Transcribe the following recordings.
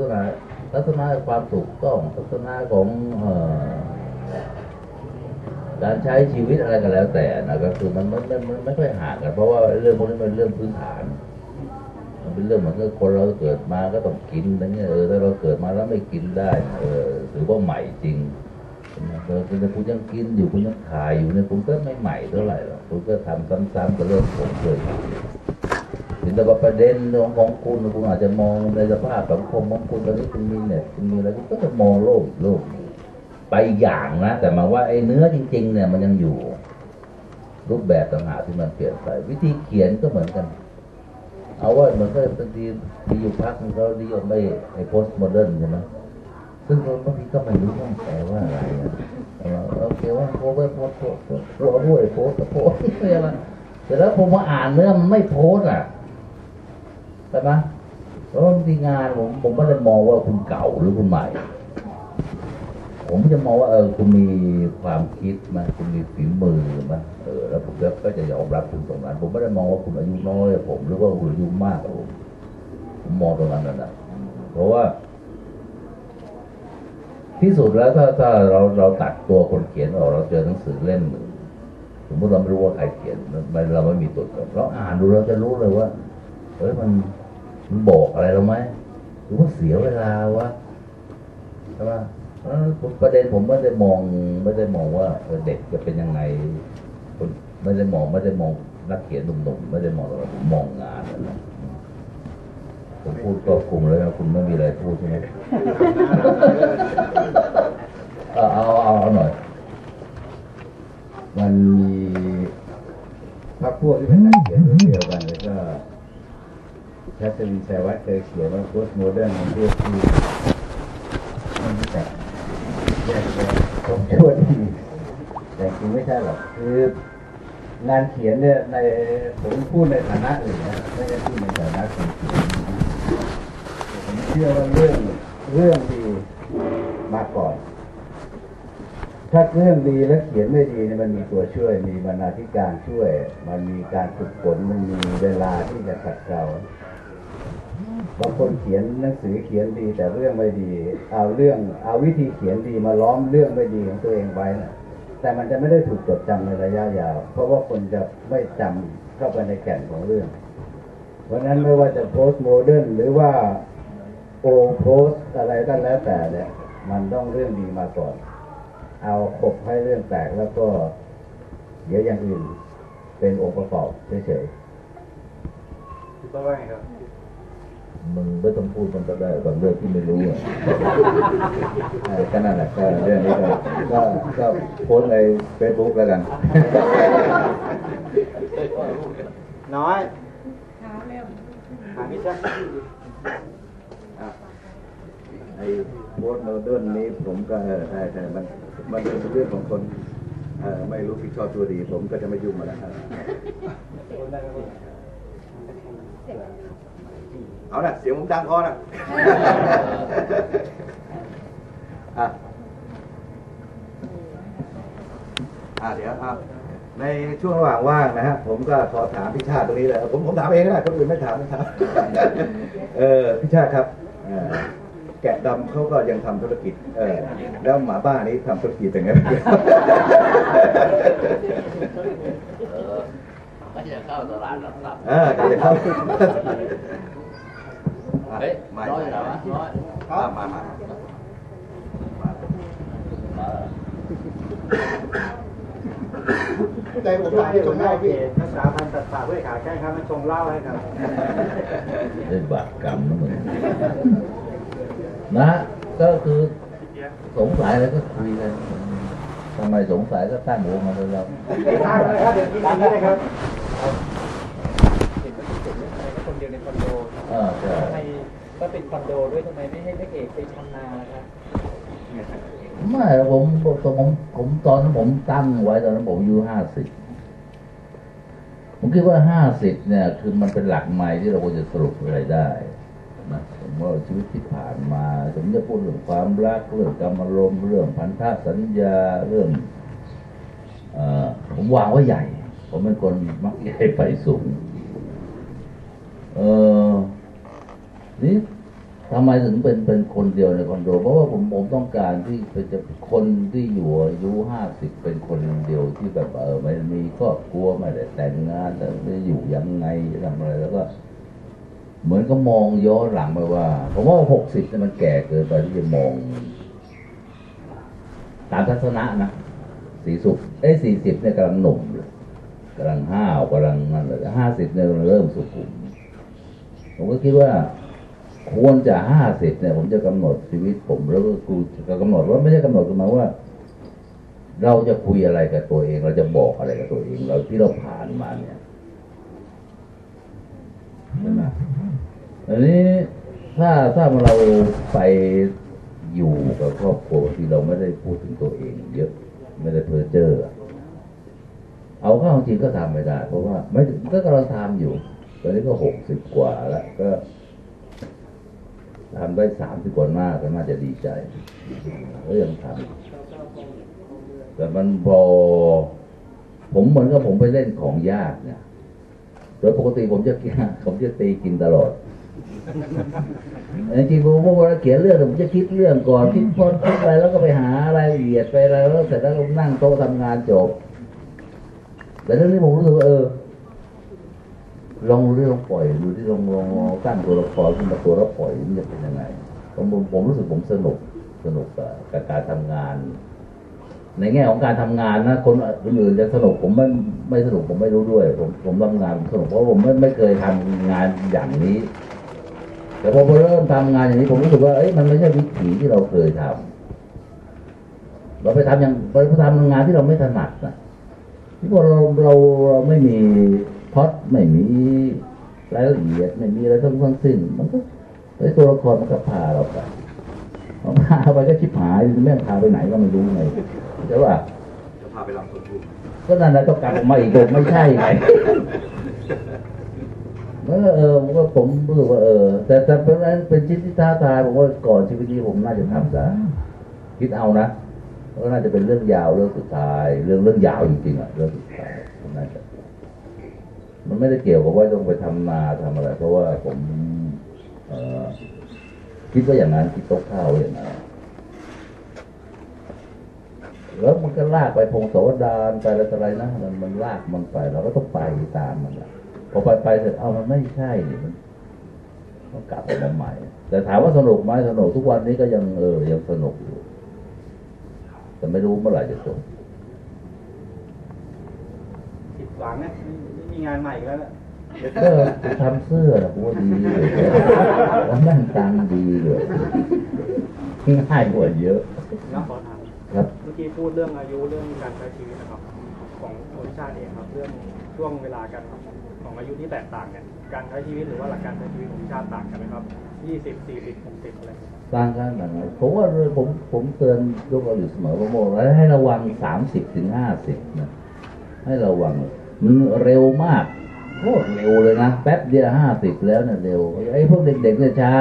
ศนาลักษณะความถูกต้องลักษณะของออการใช้ชีวิตอะไรก็แล้วแต่นะก็คือมันมันมันมันไม่ค่อยห่างกัน เพราะว่าเรื่องพวกนี้มันเรื่องพื้นฐาน มันเป็นเรื่องเหมือนกับคนเราเกิดมาก็ต้องกินอะไรเงี้ยเออถ้าเราเกิดมาแล้วไม่กินได้เออถือว่าใหม่จริงเออคุณคุณยังกินอยู่คุณยังขายอยู่เนี่ยคุณก็ไม่ใหม่เท่าไหร่หรอกคุณก็ทำซ้ำๆกับเรื่องผมเคย ถึงแต่ว่าประเด็นของของคุณคุณอาจจะมองในสภาพสังคมของคุณตอนนี้คุณมีเน็ตคุณมีอะไรคุณก็จะมองโลกโลกไปอย่างนะ แต่หมายว่าไอ้เนื้อจริง ๆ เนี่ยมันยังอยู่ รูปแบบต่างหากที่มันเปลี่ยนไป วิธีเขียนก็เหมือนกัน เอาว่าเหมือนก็บางทีมีอยู่พักหนึงเขานิยมไม่ไอ้โพสต์โมเดิร์นใช่ไหมซึ่งเราบางทีก็ไม่รู้ว่าแปลว่าอะไรอะแต่ว่าโอเคว่าโพสต์โพสต์โพสต์โพสต์โพสต์ด้วยโพสต์โพสต์ไม่อะไรแต่แล้วผมมาอ่านเนื้อมันไม่โพสต์อะ ใช่ไหมเพราะที่งานผมผมไม่ได้มองว่าคุณเก่าหรือคุณใหม่ ผมจะมองว่าเออคุณมีความคิดมาคุณมีฝีมือมาเออ แล้วผมก็จะยอมรับคุณตรงนั้น ผมไม่ได้มองว่าคุณอายุน้อยผม หรือว่าคุณอายุมากกว่าผมผมมองตรงนั้นนะนะเพราะว่าที่สุดแล้วถ้าถ้าเราเราตัดตัวคนเขียนออกเราเจอหนังสือเล่มหนึ่งสมมติเราไม่รู้ว่าใครเขียนมันเราไม่มีตัวตนเราอ่านดูเราจะรู้เลยว่าเฮ้ยมัน บอกอะไรเราไหมหรือว่าเสียเวลาวะใช่ปะประเด็นผมไม่ได้มองไม่ได้มองว่าเออเด็กจะเป็นยังไงไม่ได้มองไม่ได้มองนักเขียนหนุ่มๆไม่ได้มองอะไรผมมองงานนะผมพูดก็กลุ่มเลยนะคุณไม่มีอะไรพูดใช่ไหม แคทเธอรีนแซวัตเคยเขียนว่าโพสต์โมเดิร์นมันเรียกที่มันแต่แยกแยะตรงชั่วดีแต่จริงไม่ใช่หรอกคืองานเขียนเนี่ยในผมพูดในฐานะอื่นนะไม่ได้พูดในฐานะคนเขียนผมเชื่อว่าเรื่องเรื่องดีมาก่อน ถ้าเรื่องดีแล้วเขียนไม่ดีเนี่ยมันมีตัวช่วย มีบรรณาธิการช่วย มันมีการฝึกฝนมันมีเวลาที่จะขัดเกลา บางคนเขียนหนังสือเขียนดี แต่เรื่องไม่ดี เอาเรื่องเอาวิธีเขียนดีมาล้อมเรื่องไม่ดีของตัวเองไว้นะแต่มันจะไม่ได้ถูกจดจำในระยะยาว เพราะว่าคนจะไม่จำเข้าไปในแก่นของเรื่อง เพราะฉะนั้นไม่ว่าจะโพสต์โมเดิร์นหรือว่าโอโพสอะไรก็แล้วแต่เนี่ยมันต้องเรื่องดีมาก่อน เอาขบให้เรื่องแตกแล้วก็เดี๋ยวอย่างอื่นเป็นองค์ประกอบเฉยคิดว่าไงครับ มึงไม่ต้องพูดมันก็ได้บางเรื่องที่ไม่รู้อะๆเออก็นั่นแหละก็เรื่องนี้ก็ก็ก็โพสต์ในเฟซบุ๊กแล้วกัน น้อยหาไม่ใช่อะไอ้โพสต์โมเดิร์นนี้ผมก็เออใช่ใช่มันมันเป็นเรื่องของคนเอ่อไม่รู้ผิดชอบตัวดี ผมก็จะไม่ยุ่งมาแล้วครับ เอาละเสียงผมดังพอนะอะอะเดี๋ยวครับในช่วงระหว่างว่างนะฮะผมก็ขอถามพี่ชาติตรงนี้เลยผมผมถามเองก็ได้คนอื่นไม่ถามไม่ถามเออพี่ชาติครับเอ่อแกะดำเขาก็ยังทำธุรกิจ เออ แล้วหมาบ้านี้ทำธุรกิจเป็นไงบ้างเออก็จะเข้าตลาดหลักทรัพย์เออก็จะเข้า เฮ้ยมาน้อยเหรอวะน้อยมามามามามาใจผมได้ผมได้พี่รักษาพันธุ์สัตว์ป่าเพื่อขาแก้ครับมันชงเหล้าให้ครับได้บาปกรรมนะมึงนะก็คือสงสัยแล้วก็คุยกันทำไมสงสัยก็ตั้งวงมาเลยเราทางเลยครับเดี๋ยวนี้นี้เลยครับเห็นว่าที่สุดอะไรก็คนเดียวในคอนโดเออใช่ทำไม ก็เป็นคอนโดด้วยทำไมไม่ให้พระเอกไปทำนาล่ะครับไม่ผมผมผมผมตอนนั้นผมตั้งไว้ตอนนั้นผมอายุห้าสิบผมคิดว่าห้าสิบเนี่ย คือมันเป็นหลักใหม่ที่เราควรจะสรุปอะไรได้นะผมว่าชีวิตที่ผ่านมาผมจะพูดเรื่องความรักเรื่องกรรมารมเรื่องพันธะสัญญาเรื่องอผมวางไว้ใหญ่ ผมเป็นคนมักใหญ่ไฟสูง เออ นี่ทำไมถึงเป็นเป็นคนเดียวในคอนโด เพราะว่าผมผมต้องการที่จะคนที่อยู่อายุห้าสิบเป็นคนเดียวที่แบบเออไม่มีครอบครัวไม่ได้แต่งงานแต่ไม่อยู่ยังไงทำอะไรแล้วก็ เหมือนก็มองย้อนหลังไปว่าผมว่าหกสิบเนี่ยมันแก่เกินไปที่จะมอง ตามทัศนะนะสี่สุขเอ้สี่สิบเนี่ยกำลังหนุ่มเลยกำลังห้าวกำลังนั่นเลยห้าสิบเนี่ยเริ่มสุขุมผมก็คิดว่า ควรจะห้าสิบเนี่ย ผมจะกำหนดชีวิตผม แล้วก็กูจะกำหนดว่าไม่ใช่กำหนดขึ้นมาว่า เราจะคุยอะไรกับตัวเอง เราจะบอกอะไรกับตัวเอง เราที่เราผ่านมาเนี่ยใช่ไหมอันนี้ถ้าถ้าเราไปอยู่กับครอบครัวที่เราไม่ได้พูดถึงตัวเอง เยอะ ไม่ได้เพ้อเจ้อเอาเข้าจริงก็ทำไม่ได้ เพราะว่า ไม่ก็กำลังทำอยู่ ตอนนี้ก็หกสิบกว่าแล้วก็ำได้สามสิบกว่าหน้าก็น่าจะดีใจก็ยังทำแต่มันพอผมเหมือนกับผมไปเล่นของยากเนี่ยโดยปกติผมจะกินผมจะตีกินตลอดจริงๆผมเวลาเขียนเรื่องผมจะคิดเรื่องก่อนคิดพอคิดอะไรแล้วก็ไปหารายละเอียดไปอะไรแล้วเสร็จแล้วก็นั่งโต๊ะทำงานจบ แต่เรื่องนี้ผมรู้สึกว่าเออ ลองดูที่ลองปล่อยดูที่ลองลองลองตั้งตัวละครขึ้นมาตัวล้วปล่อยมันจะเป็นยังไงผมผมรู้สึกผมสนุกสนุกกับการทำงาน ในแง่ของการทำงานนะคนอื่นจะสนุกผมไม่ไม่สนุกผมไม่รู้ด้วย ผมผมทำงานสนุกเพราะผมไม่ไม่เคยทำงานอย่างนี้ แต่พอผมเริ่มทำงานอย่างนี้ผมรู้สึกว่าเอ้ยมันไม่ใช่วิถีที่เราเคยทำเราไปทำอย่างไปทำงานที่เราไม่ถนัดนะที่พอเราเราเราไม่มี พล็อดไม่มีรายละเอียดไม่มีอะไรทั้งทั้งสิ้น มันก็ไอ้ตัวละครมันก็พาเราไปพอพาไปก็ชิบหายแม่งพาไปไหนก็ไม่รู้ไงใช่ป่ะจะพาไปลำสวนภูมิก็นั่นแหละก็กลับออกมาอีกบอกไม่ใช่ไงเออเออผมก็ผมรู้สึกว่าเออ แต่แต่เป็นนั้นเป็นชิ้นที่ท้าทายผมว่าก่อนชีวิตนี้ผมน่าจะทำซะคิดเอานะก็น่าจะเป็นเรื่องยาวเรื่องสุดท้าย เรื่องเรื่องยาวจริงๆอะเรื่องสุดท้ายผมน่าจะ มัน ไม่ได้เกี่ยวกับว่าต้องไปทำนาทำอะไร เพราะว่าผมคิดว่าอย่างนั้นคิดต๊ะข้าวอย่างนั้นแล้วมันก็ลากไปพงศาวดารไปอะไรอะไรนะมันมันลากมันไป เราก็ต้องไปตามมันแหละพอไปไปเสร็จเอามันไม่ใช่นี่มันต้องกลับออกมาใหม่ แต่ถามว่าสนุกไหมสนุกทุกวันนี้ก็ยังเออยังสนุกอยู่แต่ไม่รู้เมื่อไหร่จะจบผิดหวังนะ ม่มีงานใหม่อีกแล้วนะก็ทำเสื้อนะผมว่าดีเลยแล้วนั่งตังค์ดีเลยง่ายกว่าเยอะแล้วขอถามครับเมื่อกี้พูดเรื่องอายุเรื่องการใช้ชีวิตนะครับ ของคนชาติเองครับ เรื่องช่วงเวลาการของอายุที่แตกต่างเนี่ยการใช้ชีวิตหรือว่าหลักการใช้ชีวิตของชาติต่างกันไหมครับยี่สิบสี่สิบหกสิบอะไรอย่างเงี้ยต่างกันต่างกันผมว่าผมผมเตือนยกเราอยู่เสมอว่าโมแล้วให้ระวังสามสิบถึงห้าสิบนะให้ระวังมัน เร็วมากโคตรเร็วเลยนะแป๊บเดียวห้าสิบแล้วเนี่ยเร็วไอ้พวกเด็กๆเนี่ยช้า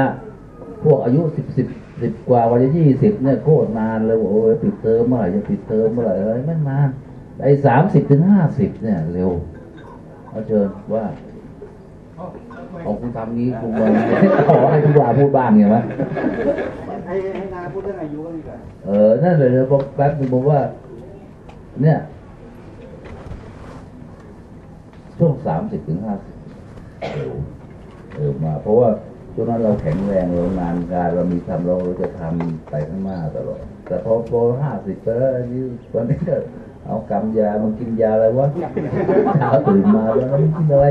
พวกอายุสิบสิบสิบกว่าวันยี่สิบเนี่ยโคตรนานเลยโอ้ยปิดเทอมเมื่อไหร่จะปิดเทอมเมื่อไหร่อะไรไม่นานไอ้สามสิบถึงห้าสิบเนี่ย เร็วเอาเชิญว่าของคุณทำงี้คุณวันขอให้คุณว่าพูดบ้างเนี่ยมั้ยให้ให้นาพูดเรื่องอายุก็ดีกว่าเออนั่นเลยนะผมแป๊บนึงผมว่า เนี่ย ช่วงสามสิบถึงห้าสิบเออมา เพราะว่าช่วงนั้นเราแข็งแรงเรางานการเรามีทำเราเราจะทำไปข้างหน้าตลอดแต่พอพอห้าสิบไปแล้วอันนี้ตอนนี้ก็เอากำยามันกินยาอะไรวะเช้าตื่นมาแล้วมันกินอะไร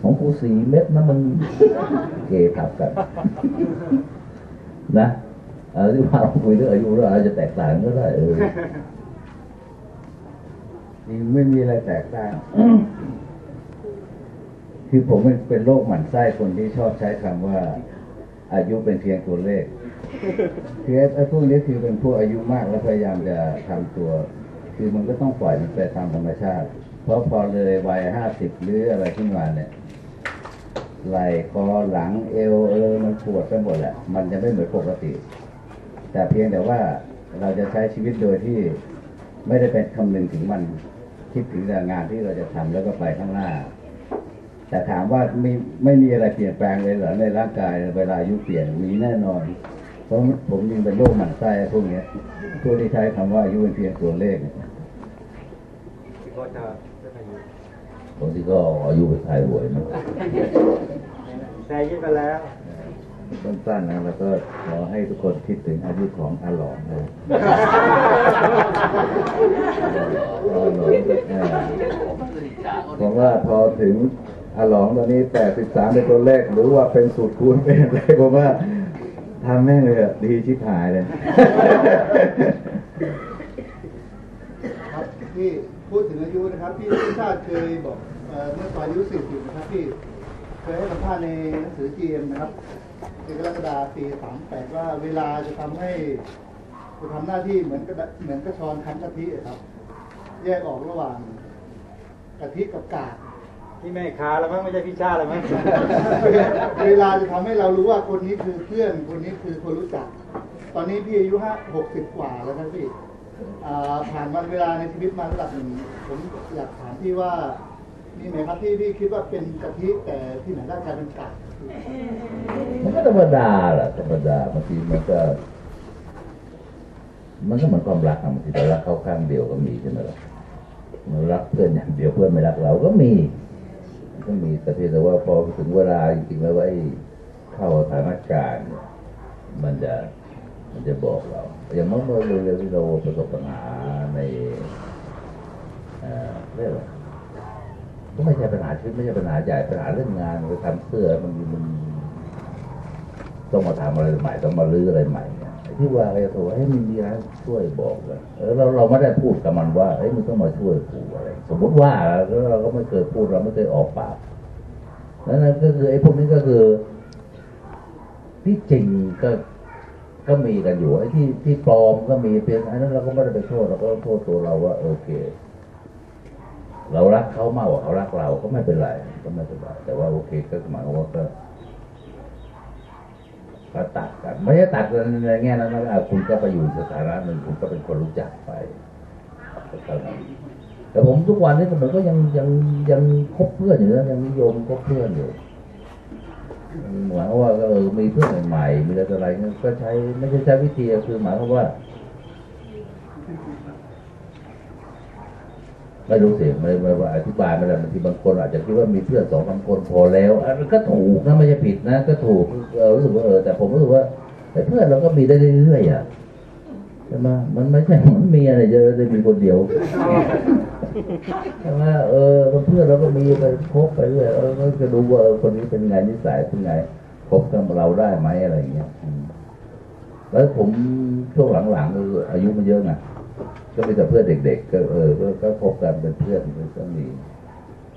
ของกูสี่เม็ดนะมึงเกทับกัน นะเออที่ว่าเราคุยเรื่องอายุแล้วอาจจะแตกต่างก็ได้เออจริงไม่มีอะไรแตกต่าง คือผมเป็นเป็นโรคหมั่นไส้คนที่ชอบใช้คำว่าอายุเป็นเพียงตัวเลขคือไอ้ไอ้พวกนี้คือเป็นพวกอายุมากแล้วพยายามจะทำตัว คือมันก็ต้องปล่อยมันไปตามธรรมชาติ เพราะพอเลยวัยห้าสิบหรืออะไรขึ้นมาเนี่ยไหล่คอหลังเอวเออมันปวดไปหมดแหละ มันจะไม่เหมือนปกติ แต่เพียงแต่ว่าเราจะใช้ชีวิตโดยที่ไม่ได้เป็นคำนึงถึงมันคิดถึงแต่งานที่เราจะทำแล้วก็ไปข้างหน้า แต่ถามว่าไม่ไม่มีอะไรเปลี่ยนแปลงเลยเหรอในร่างกายเวลาอายุเปลี่ยนมีแน่นอน เพราะผมยังเป็นโรคหมันไส้พวกเนี้ยพวกที่ใช้คำว่าอายุเป็นเพียงตัวเลขเนี่ยพี่โค้ชจะจะไปอยู่บางทีก็อายุไปขายหวยนะแซงยิ่งไปแล้วสั้นๆนะแล้วก็ขอให้ทุกคนคิดถึงอายุของอาหลองนะอาหลองเออผมว่าพอถึง อหลองตอนนี้แปดสิบสามเป็นตัวเลขหรือว่าเป็นสูตรคูณเป็นอะไรผมว่าทำแม่งเลยอะดีชิบหายเลยครับที่พูดถึงอายุนะครับพี่พี่ชาติเคยบอกเมื่อตอนอายุ40นะครับพี่เคยให้สัมภาษณ์ในหนังสือ GM นะครับในกรกฎาคมแปี38ว่าเวลาจะทำให้จะทำหน้าที่เหมือนกระเหมือนกระชอนคั้นกะทิครับ แยกออกระหว่างกะทิกับกาก พี่แม่ค้าแล้วมั้งไม่ใช่พี่ชาติแล้วมั้งเวลาจะทำให้เรารู้ว่าคนนี้คือเพื่อนคนนี้คือคนรู้จัก ตอนนี้พี่อายุห้าหกสิบกว่าแล้วครับพี่อ่าผ่านวันเวลาในชีวิตมาระดับหนึ่งผมอยากถามพี่ว่านี่ไหมครับที่พี่คิดว่าเป็นกะทิแต่ที่ไหนได้กลายเป็นกากมันก็ธรรมดาแหละธรรมดาบางทีมันก็ มันก็เหมือนความรักอะบางทีเรารักเขาข้างเดียวก็มีใช่ไหมล่ะเรารักเพื่อนอย่างเดียวเพื่อนไม่รักเราก็มี มันก็มีแต่เพียงแต่ว่าพอถึงเวลาจริงๆแล้วไอ้เข้าสถานการณ์มันจะมันจะบอกเรา อย่างเมื่อเมื่อเร็วๆที่เราประสบปัญหาในเอ่อเรียกว่าก็ไม่ใช่ปัญหาชีวิตไม่ใช่ปัญหาใหญ่ปัญหาเรื่องงานไปทำเสื้อมันมันต้องมาทำอะไรใหม่ต้องมาลื้ออะไรใหม่ ที่ว่าไอ้ตัวให้ยมันมีอะไรช่วยบอกเลยเออเราเราไม่ได้พูดกับมันว่าเอ้ยมึงต้องมาช่วยกูอะไร สมมติว่าแล้วเราก็ไม่เคยพูดเราไม่เคยออกปากนั่นก็คือไอ้พวกนี้ก็คือที่จริงก็ก็มีกันอยู่ไอ้ที่ที่ปลอมก็มีเพียงอันนั้นเราก็ไม่ได้ไปโทษเราก็โทษตัวเราว่า โอเค เรารักเขามากกว่าเขารักเราก็ไม่เป็นไรก็ไม่เป็นไรแต่ว่าโอเคก็หมายความว่าก็ ก็ตัดกันไม่ใช่ตัดกันในแง่นั้นนะคุณก็ไปอยู่สถานะหนึ่งคุณก็เป็นคนรู้จักไปแต่ผมทุกวันนี้ผมก็ยังยังยังคบเพื่อนอยู่นะยังนิยมคบเพื่อนอยู่หมายว่าก็เออมีเพื่อนใหม่ๆมีอะไรอะไรนี่ยก็ใช้ไม่ใช่ใช้วิธีคือหมายความว่า ไม่รู้สิไม่ไม่ว่าอธิบายไม่ได้บางทีบางคนอาจจะคิดว่ามีเพื่อนสองสามคนพอแล้วอันก็ถูกนะไม่ใช่ผิดนะ ก็ถูกเออรู้สึกว่าเออแต่ผมรู้สึกว่าเพื่อนเราก็มีได้เรื่อยๆอะใช่ไหมมันไม่ใช่มันมีอะไรเยอะได้มีคนเดียวใช่ไหมเออเพื่อนเราก็มีไปคบไปเรื่อยเออก็จะดูว่าคนนี้เป็นไงนิสัยเป็นไงคบกับเราได้ไหมอะไรอย่างเงี้ยแล้วผมช่วงหลังๆออายุมันเยอะไง ก็มีแต่เพื่อนเด็ก ๆ ก็เออก็ก็คบกันเป็นเพื่อนก็มี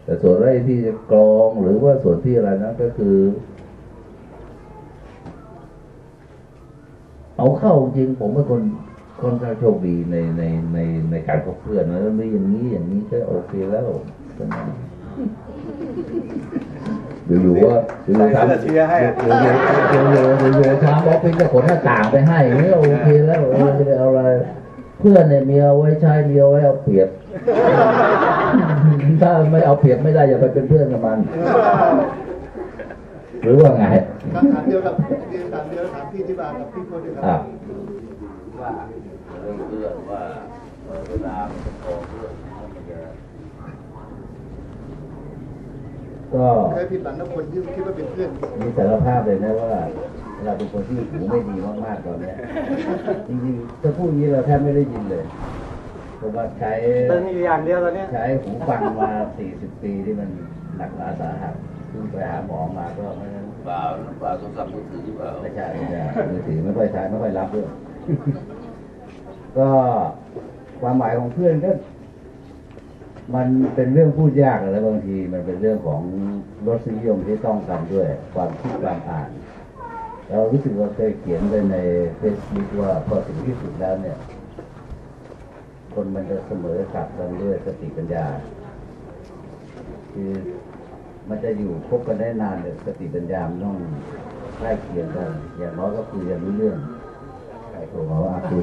แต่ส่วนอะไรที่จะกรองหรือว่าส่วนที่อะไรนะก็คือ เอาเข้าจริงผมเป็นคนค่อนข้างโชคดีในในในในการคบเพื่อนนะแล้วมีอย่างนี้อย่างนี้ก็โอเคแล้วใช่ไหมอยู่ๆว่าอยู่ๆทำเชียร์ให้อะอยู่ๆอยู่ๆอยู่ๆอยู่ๆทำออฟฟิศก็ขนหน้าต่างไปให้อย่างนี้ก็โอเคแล้วเออจะไปเอาอะไรเพื่อนเนี่ยมีเอาไว้ใช้มีเอาไว้เอาเปรียบ ถ้าไม่เอาเปรียบไม่ได้อย่าไปเป็นเพื่อนกับมัน หรือว่าไงคำถามเดียวกับเรียนถามเดียวถามพี่ที่บากับพี่โค้ชด้วยคอะรับว่าเรื่องเพื่อนว่าเอ่อเวลามันเป็นของเพื่อนมันจะก็เคยผิดหวังกับคนที่คิดว่าเป็นเพื่อนมีสารภาพเลยนะว่า เราเป็นคนที่หูไม่ดีมากๆตอนเนี้ยจริงๆถ้าพูดอย่างนี้เราแทบไม่ได้ยินเลยเพราะว่าใช้ตึงอยู่อย่างเดียวตอนเนี้ยใช้หูฟังมา40ปีที่มันหนักหนาสาหัสเพิ่งไปหาหมอมาก็ไม่เปล่าเปล่าโทรศัพท์มือถือหรือเปล่าไม่ใช่ไม่ใช่มือถือไม่ค่อยใช้ไม่ค่อยรับด้วยก็ความหมายของเพื่อนก็มันเป็นเรื่องพูดยากแล้วบางทีมันเป็นเรื่องของรสนิยมที่ต้องกันด้วย ความคิดความอ่าน เรารู้สึกว่าเคยเขียนไปในเฟซบุ๊กว่าพอถึงที่สุดแล้วเนี่ย คนมันจะเสมอขัดกันด้วยสติปัญญา คือมันจะอยู่คบกันได้นานเนี่ยสติปัญญามต้องใกล้เคียงกัน อย่างน้อยก็คุยกันรู้เรื่องใครโทรมาว่าคุย